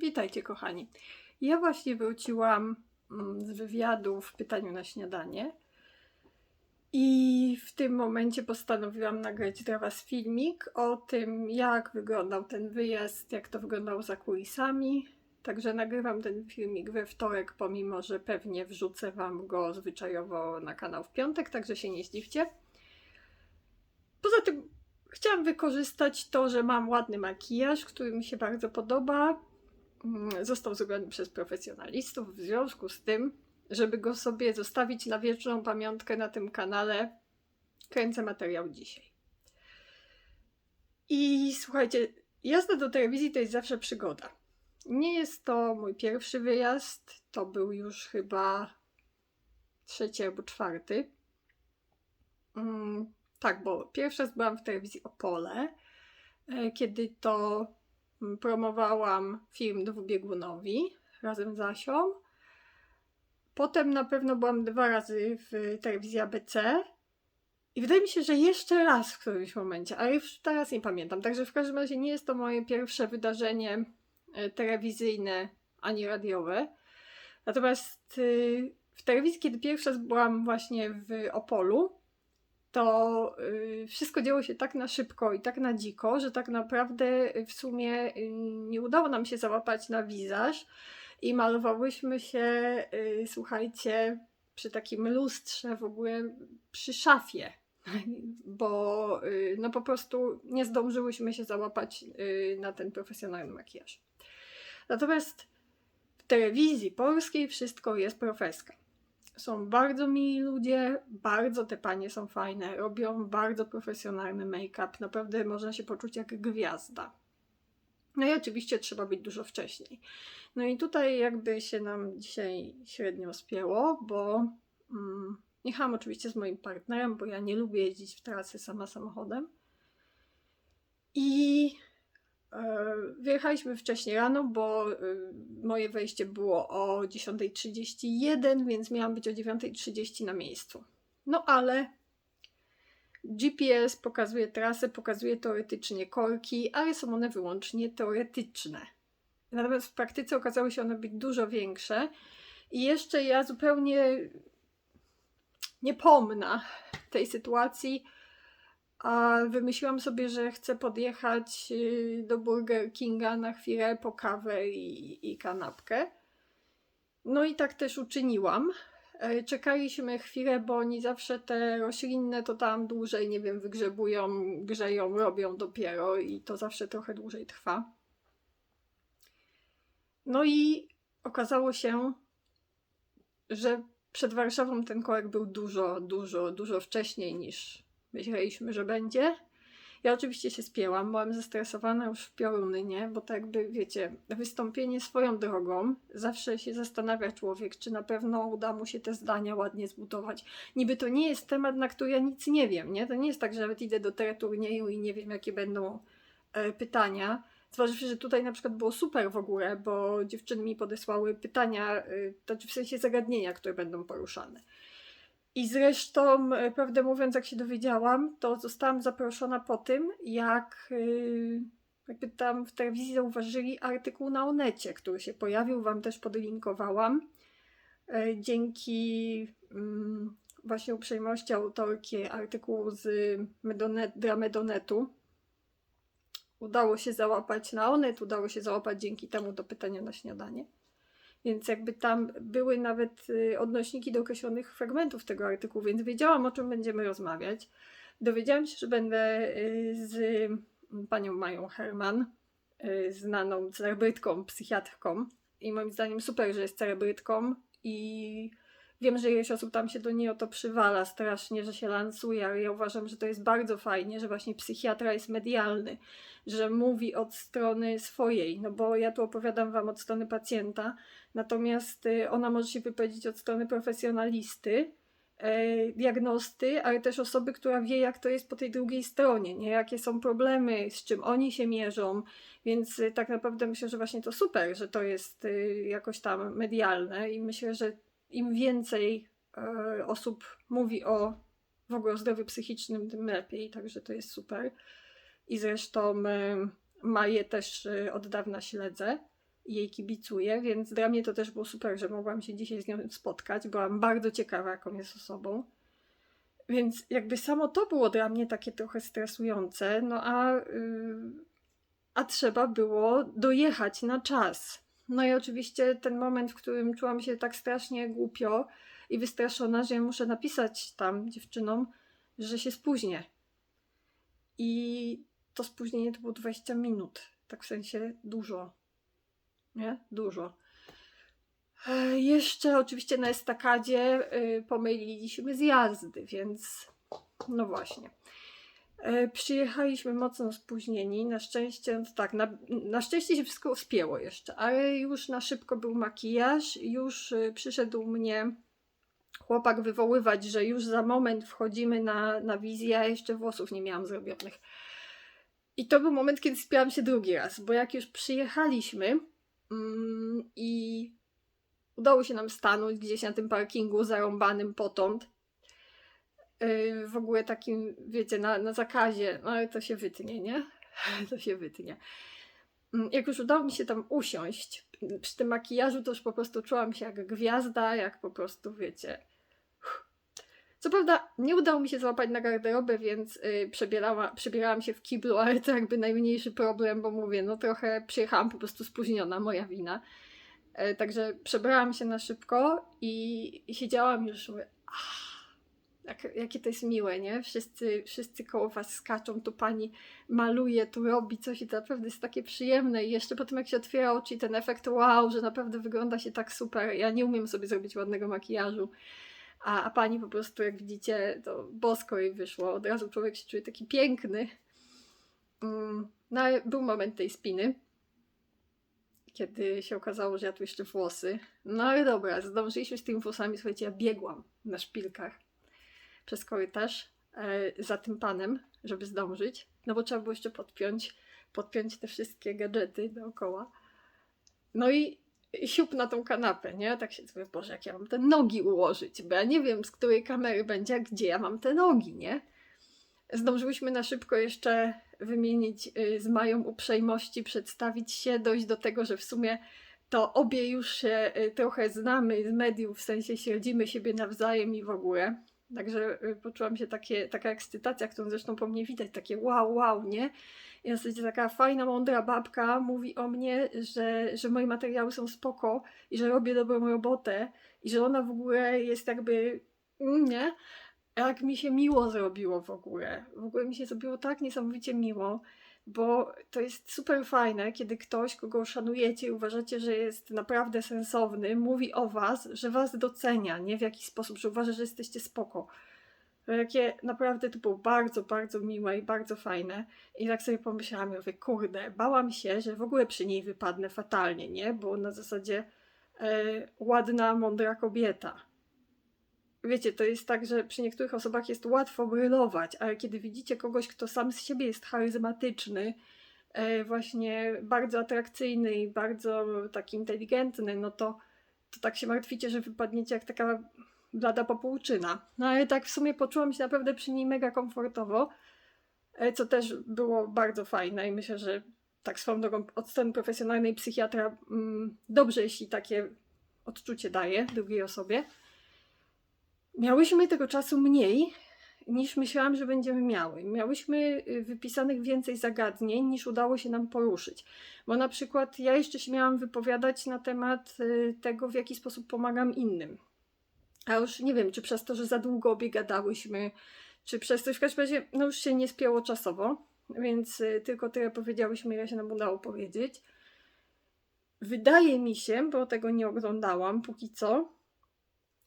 Witajcie, kochani. Ja właśnie wróciłam mm, z wywiadu w pytaniu na śniadanie. I w tym momencie postanowiłam nagrać dla Was filmik o tym, jak wyglądał ten wyjazd, jak to wyglądało za kulisami. Także nagrywam ten filmik we wtorek, pomimo że pewnie wrzucę Wam go zwyczajowo na kanał w piątek, także się nie zdziwcie. Poza tym chciałam wykorzystać to, że mam ładny makijaż, który mi się bardzo podoba. Mm, Został zrobiony przez profesjonalistów, w związku z tym, żeby go sobie zostawić na wieczną pamiątkę na tym kanale, kręcę materiał dzisiaj. I słuchajcie, jazda do telewizji to jest zawsze przygoda. Nie jest to mój pierwszy wyjazd, to był już chyba trzeci albo czwarty. Mm, tak, bo pierwszy raz byłam w telewizji Opole, e, kiedy to promowałam film dwubiegunowi razem z Asią. Potem na pewno byłam dwa razy w telewizji ABC. I wydaje mi się, że jeszcze raz w którymś momencie, ale już teraz nie pamiętam. Także w każdym razie nie jest to moje pierwsze wydarzenie e, telewizyjne ani radiowe. Natomiast y, w telewizji, kiedy pierwszy raz byłam właśnie w Opolu, to y, wszystko działo się tak na szybko i tak na dziko, że tak naprawdę y, w sumie y, nie udało nam się załapać na wizaż i malowałyśmy się, słuchajcie, przy takim lustrze w ogóle przy szafie, bo no po prostu nie zdążyłyśmy się załapać na ten profesjonalny makijaż. Natomiast w telewizji polskiej wszystko jest profeska. Są bardzo mili ludzie, bardzo te panie są fajne, robią bardzo profesjonalny make-up, naprawdę można się poczuć jak gwiazda. No i oczywiście trzeba być dużo wcześniej. No i tutaj jakby się nam dzisiaj średnio spięło, bo mm, jechałam oczywiście z moim partnerem, bo ja nie lubię jeździć w trasy sama samochodem. I wyjechaliśmy wcześniej rano, bo e, moje wejście było o 10.31, więc miałam być o 9.30 na miejscu. No ale GPS pokazuje trasę, pokazuje teoretycznie korki, ale są one wyłącznie teoretyczne. Natomiast w praktyce okazały się one być dużo większe. I jeszcze ja zupełnie niepomna tej sytuacji, a wymyśliłam sobie, że chcę podjechać y, do Burger Kinga na chwilę po kawę i, i kanapkę. No i tak też uczyniłam. E, Czekaliśmy chwilę, bo oni zawsze te roślinne to tam dłużej, nie wiem, wygrzebują, grzeją, robią dopiero i to zawsze trochę dłużej trwa. No i okazało się, że przed Warszawą ten korek był dużo, dużo, dużo wcześniej niż myśleliśmy, że będzie. Ja oczywiście się spięłam, byłam zestresowana już w pioruny, nie? Bo tak jakby, wiecie, wystąpienie swoją drogą, zawsze się zastanawia człowiek, czy na pewno uda mu się te zdania ładnie zbudować. Niby to nie jest temat, na który ja nic nie wiem, nie? To nie jest tak, że nawet idę do teleturnieju i nie wiem, jakie będą e, pytania. Zważywszy, że tutaj na przykład było super w ogóle, bo dziewczyny mi podesłały pytania, y, to znaczy w sensie zagadnienia, które będą poruszane. I zresztą, e, prawdę mówiąc, jak się dowiedziałam, to zostałam zaproszona po tym, jak y, jakby tam w telewizji zauważyli artykuł na Onecie, który się pojawił, wam też podlinkowałam. E, Dzięki mm, właśnie uprzejmości autorki artykułu z Medonet, Dramedonetu udało się załapać na Onet, udało się załapać dzięki temu do pytania na śniadanie. Więc jakby tam były nawet y, odnośniki do określonych fragmentów tego artykułu, więc wiedziałam, o czym będziemy rozmawiać. Dowiedziałam się, że będę y, z panią Mają Herman, y, znaną celebrytką, psychiatrką. I moim zdaniem super, że jest celebrytką i wiem, że ileś osób tam się do niej o to przywala strasznie, że się lansuje, ale ja uważam, że to jest bardzo fajnie, że właśnie psychiatra jest medialny, że mówi od strony swojej, no bo ja tu opowiadam wam od strony pacjenta, natomiast y, ona może się wypowiedzieć od strony profesjonalisty, e, diagnosty, ale też osoby, która wie, jak to jest po tej drugiej stronie, nie? jakie są problemy, z czym oni się mierzą, więc y, tak naprawdę myślę, że właśnie to super, że to jest y, jakoś tam medialne i myślę, że im więcej e, osób mówi o w ogóle o zdrowiu psychicznym, tym lepiej, także to jest super. I zresztą e, Maję też e, od dawna śledzę. i jej kibicuję, więc dla mnie to też było super, że mogłam się dzisiaj z nią spotkać. Byłam bardzo ciekawa, jaką jest osobą. Więc jakby samo to było dla mnie takie trochę stresujące, no a, yy, a trzeba było dojechać na czas. No i oczywiście ten moment, w którym czułam się tak strasznie głupio i wystraszona, że muszę napisać tam dziewczynom, że się spóźnię. I to spóźnienie to było 20 minut. Tak w sensie dużo. Nie? Dużo. Jeszcze oczywiście na estakadzie y, pomyliliśmy zjazdy, więc no właśnie. E, Przyjechaliśmy mocno spóźnieni. Na szczęście, no tak, na, na szczęście się wszystko spięło jeszcze, ale już na szybko był makijaż. Już y, przyszedł mnie chłopak wywoływać, że już za moment wchodzimy na, na wizję, a jeszcze włosów nie miałam zrobionych. I to był moment, kiedy spiałam się drugi raz, bo jak już przyjechaliśmy mm, i udało się nam stanąć gdzieś na tym parkingu zarąbanym potąd, yy, w ogóle takim, wiecie, na, na zakazie, no ale to się wytnie, nie? To się wytnie. Mm, Jak już udało mi się tam usiąść, przy tym makijażu to już po prostu czułam się jak gwiazda, jak po prostu, wiecie. Co prawda nie udało mi się złapać na garderobę, więc yy, przebierała, przebierałam się w kiblu, ale to jakby najmniejszy problem, bo mówię, no trochę przyjechałam po prostu spóźniona, moja wina. E, Także przebrałam się na szybko i, siedziałam już, mówię, "Ah, jak, jakie to jest miłe, nie? Wszyscy, wszyscy koło was skaczą, tu pani maluje, tu robi coś i to naprawdę jest takie przyjemne i jeszcze po tym jak się otwiera oczy ten efekt wow, że naprawdę wygląda się tak super. Ja nie umiem sobie zrobić ładnego makijażu, a, a pani po prostu jak widzicie, to bosko jej wyszło, od razu człowiek się czuje taki piękny. Mm, No ale był moment tej spiny kiedy się okazało, że ja tu jeszcze włosy. No ale dobra, zdążyliśmy z tymi włosami, słuchajcie, ja biegłam na szpilkach przez korytarz e, za tym panem, żeby zdążyć, no bo trzeba było jeszcze podpiąć, podpiąć te wszystkie gadżety dookoła. No i siup na tą kanapę, nie? Tak się mówię, Boże, jak ja mam te nogi ułożyć, bo ja nie wiem, z której kamery będzie, gdzie ja mam te nogi, nie? Zdążyłyśmy na szybko jeszcze wymienić y, z Mają uprzejmości, przedstawić się, dojść do tego, że w sumie to obie już się y, trochę znamy z mediów, w sensie śledzimy siebie nawzajem i w ogóle. Także y, poczułam się takie, taka ekscytacja, którą zresztą po mnie widać, takie wow, wow, nie? I w zasadzie taka fajna, mądra babka mówi o mnie, że, że moje materiały są spoko i że robię dobrą robotę i że ona w ogóle jest jakby, nie? jak mi się miło zrobiło w ogóle. W ogóle mi się zrobiło tak niesamowicie miło, bo to jest super fajne, kiedy ktoś, kogo szanujecie i uważacie, że jest naprawdę sensowny, mówi o was, że was docenia, nie w jakiś sposób, że uważa, że jesteście spoko. Jakie naprawdę to było bardzo, bardzo miłe i bardzo fajne. I tak sobie pomyślałam, ja mówię, kurde, bałam się, że w ogóle przy niej wypadnę fatalnie, nie? Bo na zasadzie e, ładna, mądra kobieta wiecie, to jest tak, że przy niektórych osobach jest łatwo brylować, ale kiedy widzicie kogoś, kto sam z siebie jest charyzmatyczny, e, właśnie bardzo atrakcyjny i bardzo taki inteligentny, no to, to tak się martwicie, że wypadniecie jak taka blada popłuczyna. No ale tak w sumie poczułam się naprawdę przy niej mega komfortowo, e, co też było bardzo fajne i myślę, że tak swoją drogą od strony profesjonalnej psychiatra mm, dobrze, jeśli takie odczucie daje drugiej osobie. Miałyśmy tego czasu mniej niż myślałam, że będziemy miały. Miałyśmy y, wypisanych więcej zagadnień niż udało się nam poruszyć. Bo na przykład ja jeszcze się miałam wypowiadać na temat y, tego, w jaki sposób pomagam innym. A już nie wiem, czy przez to, że za długo obie gadałyśmy, czy przez to, w każdym razie no już się nie spięło czasowo, więc y, tylko tyle powiedziałyśmy, ile się nam udało powiedzieć. Wydaje mi się, bo tego nie oglądałam póki co,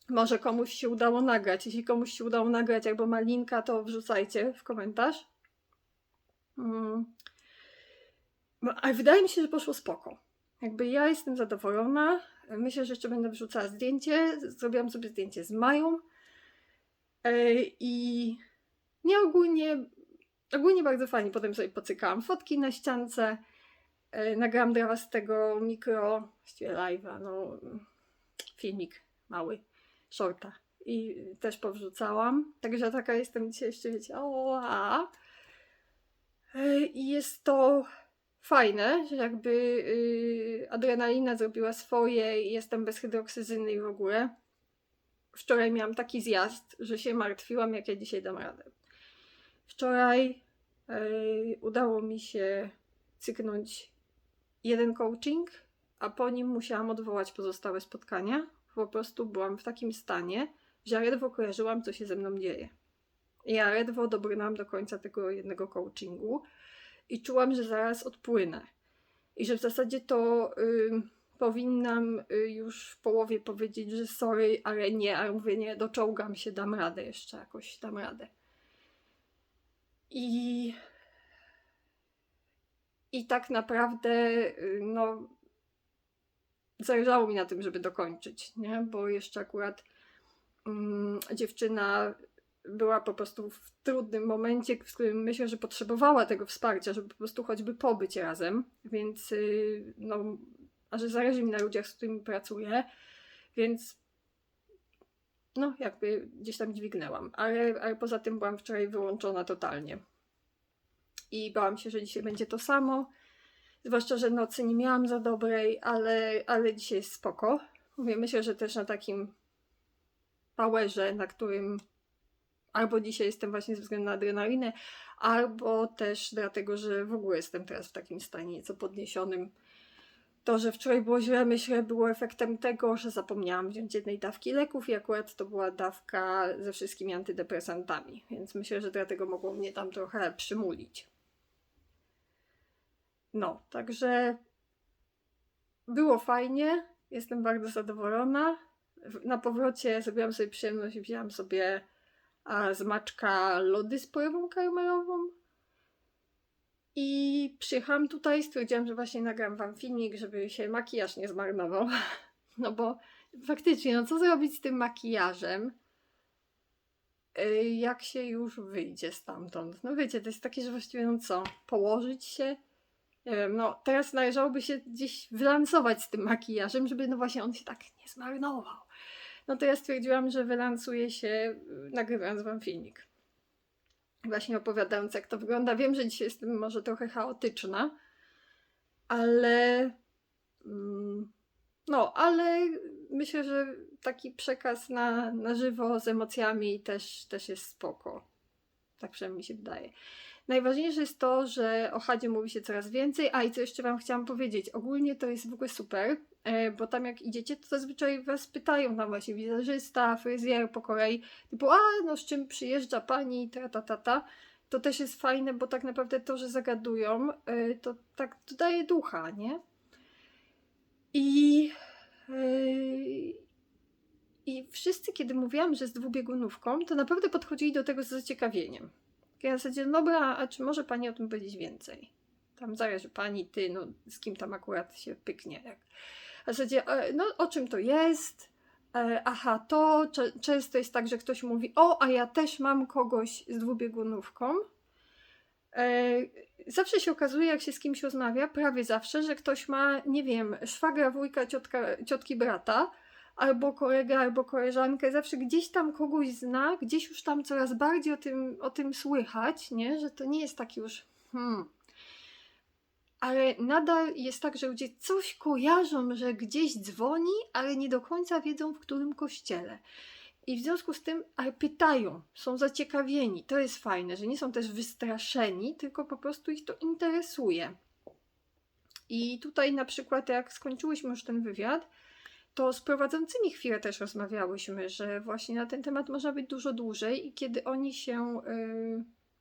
może komuś się udało nagrać. Jeśli komuś się udało nagrać, albo ma linka, to wrzucajcie w komentarz. Mm. Ale wydaje mi się, że poszło spoko. Jakby ja jestem zadowolona. Myślę, że jeszcze będę wrzucała zdjęcie. Zrobiłam sobie zdjęcie z Mają. I nie ogólnie, ogólnie bardzo fajnie. Potem sobie pocykałam fotki na ściance. Nagrałam dla was tego mikro, właściwie live'a, no filmik mały shorta i też powrzucałam. Także taka jestem dzisiaj jeszcze, wiecie. I jest to fajne, że jakby yy, adrenalina zrobiła swoje i jestem bez hydroksyzyny i w ogóle. Wczoraj miałam taki zjazd, że się martwiłam, jak ja dzisiaj dam radę. Wczoraj yy, udało mi się cyknąć jeden coaching, a po nim musiałam odwołać pozostałe spotkania. Po prostu byłam w takim stanie, że ja ledwo kojarzyłam, co się ze mną dzieje. Ja ledwo dobrnęłam do końca tego jednego coachingu i czułam, że zaraz odpłynę. I że w zasadzie to y, powinnam y, już w połowie powiedzieć, że sorry, ale nie, ale mówię nie, doczołgam się, dam radę jeszcze jakoś, dam radę. I, i tak naprawdę, y, no, zależało mi na tym, żeby dokończyć, nie? Bo jeszcze akurat mm, dziewczyna była po prostu w trudnym momencie, w którym myślę, że potrzebowała tego wsparcia, żeby po prostu choćby pobyć razem, więc y, no, a że zależy mi na ludziach, z którymi pracuję, więc no jakby gdzieś tam dźwignęłam, ale, ale poza tym byłam wczoraj wyłączona totalnie. I bałam się, że dzisiaj będzie to samo, zwłaszcza, że nocy nie miałam za dobrej, ale, ale dzisiaj jest spoko. Mówię, myślę, że też na takim powerze, na którym albo dzisiaj jestem właśnie ze względu na adrenalinę, albo też dlatego, że w ogóle jestem teraz w takim stanie nieco podniesionym. To, że wczoraj było źle, myślę, było efektem tego, że zapomniałam wziąć jednej dawki leków i akurat to była dawka ze wszystkimi antydepresantami, więc myślę, że dlatego mogło mnie tam trochę przymulić. No, także było fajnie, jestem bardzo zadowolona. Na powrocie zrobiłam sobie przyjemność i wzięłam sobie a z maczka lody z polewą karmelową. I przyjechałam tutaj, stwierdziłam, że właśnie nagram wam filmik, żeby się makijaż nie zmarnował. No bo faktycznie, no co zrobić z tym makijażem, y, jak się już wyjdzie stamtąd? No wiecie, to jest takie, że właściwie no co, położyć się? Wiem, no teraz należałoby się gdzieś wylansować z tym makijażem, żeby no właśnie on się tak nie zmarnował no to ja stwierdziłam, że wylansuję się y, nagrywając wam filmik. Właśnie opowiadając, jak to wygląda. Wiem, że dzisiaj jestem może trochę chaotyczna, ale. Mm, no, ale myślę, że taki przekaz na, na żywo z emocjami też, też jest spoko. Tak przynajmniej mi się wydaje. Najważniejsze jest to, że o Hadzie mówi się coraz więcej. A i co jeszcze Wam chciałam powiedzieć. Ogólnie to jest w ogóle super, e, bo tam jak idziecie, to zazwyczaj Was pytają tam właśnie wizerzysta, fryzjer po kolei. Typu, a no z czym przyjeżdża Pani, ta, ta, ta, ta. To też jest fajne, bo tak naprawdę to, że zagadują, e, to tak dodaje ducha, nie? I... Yy... I wszyscy, kiedy mówiłam, że z dwubiegunówką, to naprawdę podchodzili do tego z zaciekawieniem. Ja w zasadzie, no dobra, a czy może pani o tym powiedzieć więcej? Tam zależy pani, ty, no z kim tam akurat się pyknie. Jak. W zasadzie, e, no o czym to jest? E, aha, to często jest tak, że ktoś mówi, o, a ja też mam kogoś z dwubiegunówką. E, zawsze się okazuje, jak się z kimś rozmawia, prawie zawsze, że ktoś ma, nie wiem, szwagra, wujka, ciotka, ciotki, brata, albo kolega, albo koleżankę, zawsze gdzieś tam kogoś zna, gdzieś już tam coraz bardziej o tym, o tym słychać, nie? że to nie jest tak już. Hmm. Ale nadal jest tak, że ludzie coś kojarzą, że gdzieś dzwoni, ale nie do końca wiedzą, w którym kościele. I w związku z tym ale pytają, są zaciekawieni. To jest fajne, że nie są też wystraszeni, tylko po prostu ich to interesuje. I tutaj na przykład, jak skończyłyśmy już ten wywiad, to z prowadzącymi chwilę też rozmawiałyśmy, że właśnie na ten temat można być dużo dłużej i kiedy oni się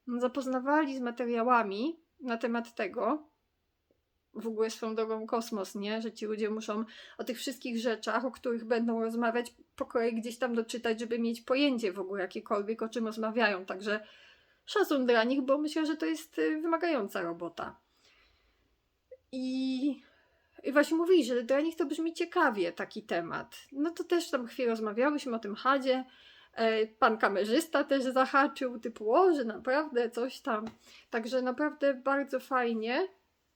y, zapoznawali z materiałami na temat tego, w ogóle swoją drogą kosmos, nie? Że ci ludzie muszą o tych wszystkich rzeczach, o których będą rozmawiać, po kolei gdzieś tam doczytać, żeby mieć pojęcie w ogóle jakiekolwiek, o czym rozmawiają. Także szacun dla nich, bo myślę, że to jest y, wymagająca robota. I i właśnie mówili, że dla nich to brzmi ciekawie taki temat. No to też tam chwilę rozmawiałyśmy o tym Hadzie. E, pan kamerzysta też zahaczył, typu, o, że naprawdę coś tam. Także naprawdę bardzo fajnie.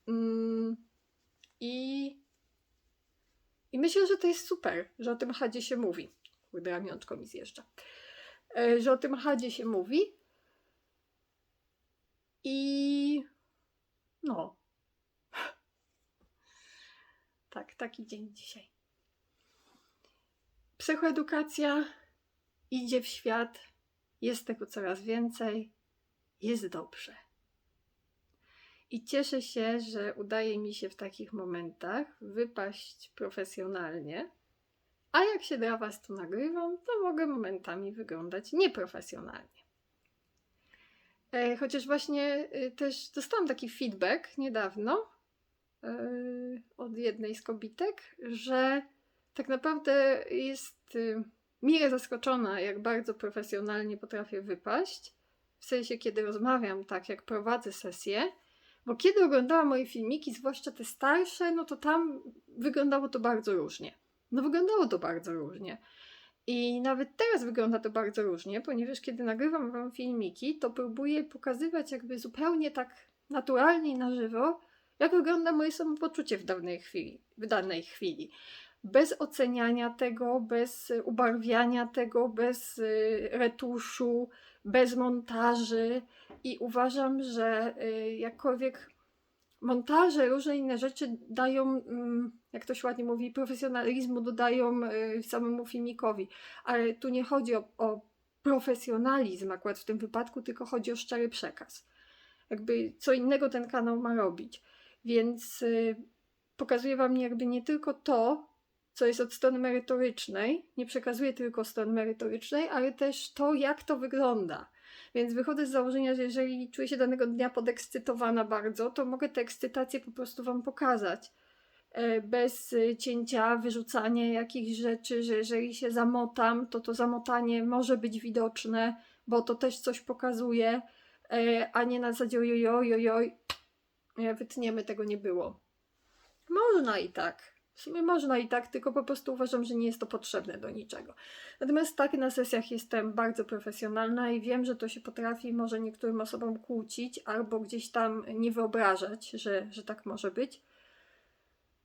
Mm, I, I myślę, że to jest super, że o tym Hadzie się mówi. Kurde, ramionczko mi zjeżdża. E, że o tym Hadzie się mówi. I no, Tak, taki dzień dzisiaj. Psychoedukacja idzie w świat, jest tego coraz więcej, jest dobrze. I cieszę się, że udaje mi się w takich momentach wypaść profesjonalnie. A jak się dla Was tu nagrywam, to mogę momentami wyglądać nieprofesjonalnie. E, Chociaż właśnie y, też dostałam taki feedback niedawno od jednej z kobitek, że tak naprawdę jest y, mile zaskoczona, jak bardzo profesjonalnie potrafię wypaść. W sensie, kiedy rozmawiam, tak jak prowadzę sesję, bo kiedy oglądałam moje filmiki, zwłaszcza te starsze, no to tam wyglądało to bardzo różnie. No wyglądało to bardzo różnie. I nawet teraz wygląda to bardzo różnie, ponieważ kiedy nagrywam wam filmiki, to próbuję pokazywać jakby zupełnie tak naturalnie na żywo, jak wygląda moje samopoczucie w danej chwili. W danej chwili. Bez oceniania tego, bez y, ubarwiania tego, bez y, retuszu, bez montaży. I uważam, że y, jakkolwiek montaże, różne inne rzeczy dają, mm, jak to się ładnie mówi, profesjonalizmu dodają samemu filmikowi. Ale tu nie chodzi o, o profesjonalizm akurat w tym wypadku, tylko chodzi o szczery przekaz. Jakby co innego ten kanał ma robić. Więc y, pokazuję Wam jakby nie tylko to, co jest od strony merytorycznej, nie przekazuję tylko strony merytorycznej, ale też to, jak to wygląda. Więc wychodzę z założenia, że jeżeli czuję się danego dnia podekscytowana bardzo, to mogę tę ekscytację po prostu Wam pokazać. E, Bez y, cięcia, wyrzucania jakichś rzeczy, że jeżeli się zamotam, to to zamotanie może być widoczne, bo to też coś pokazuje, e, a nie na zasadzie ojoj, ojoj, wytniemy, tego nie było. Można i tak. W sumie można i tak, tylko po prostu uważam, że nie jest to potrzebne do niczego. Natomiast tak, na sesjach jestem bardzo profesjonalna i wiem, że to się potrafi może niektórym osobom kłócić albo gdzieś tam nie wyobrażać, że, że tak może być.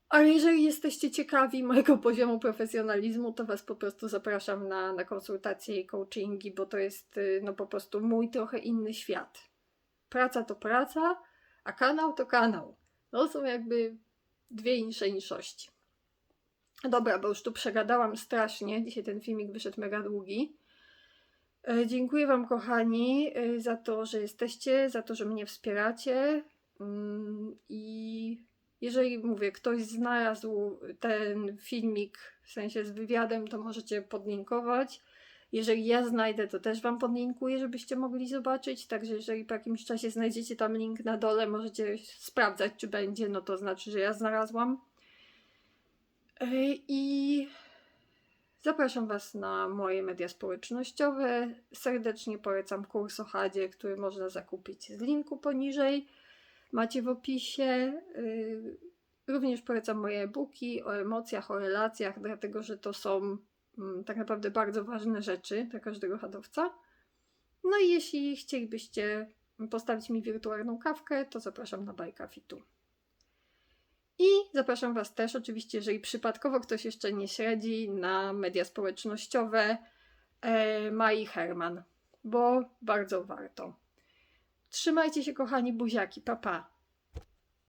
Ale jeżeli jesteście ciekawi mojego poziomu profesjonalizmu, to Was po prostu zapraszam na, na konsultacje i coachingi, bo to jest y, no po prostu mój trochę inny świat. Praca to praca, a kanał to kanał. No są jakby dwie inszeńszości. Dobra, bo już tu przegadałam strasznie. Dzisiaj ten filmik wyszedł mega długi. E, Dziękuję Wam, kochani, e, za to, że jesteście, za to, że mnie wspieracie. Mm, I jeżeli mówię, ktoś znalazł ten filmik w sensie z wywiadem, to możecie podlinkować. Jeżeli ja znajdę, to też Wam podlinkuję, żebyście mogli zobaczyć. Także jeżeli po jakimś czasie znajdziecie tam link na dole, możecie sprawdzać, czy będzie, no to znaczy, że ja znalazłam. I zapraszam Was na moje media społecznościowe. Serdecznie polecam kurs o Hadzie, który można zakupić z linku poniżej. Macie w opisie. Y, Również polecam moje e-booki o emocjach, o relacjach, dlatego że to są tak naprawdę bardzo ważne rzeczy dla każdego hadowca. No i jeśli chcielibyście postawić mi wirtualną kawkę, to zapraszam na Bajkafitu. I zapraszam Was też, oczywiście, jeżeli przypadkowo ktoś jeszcze nie śledzi, na media społecznościowe e, Mai Herman, bo bardzo warto. Trzymajcie się, kochani buziaki, papa. Pa.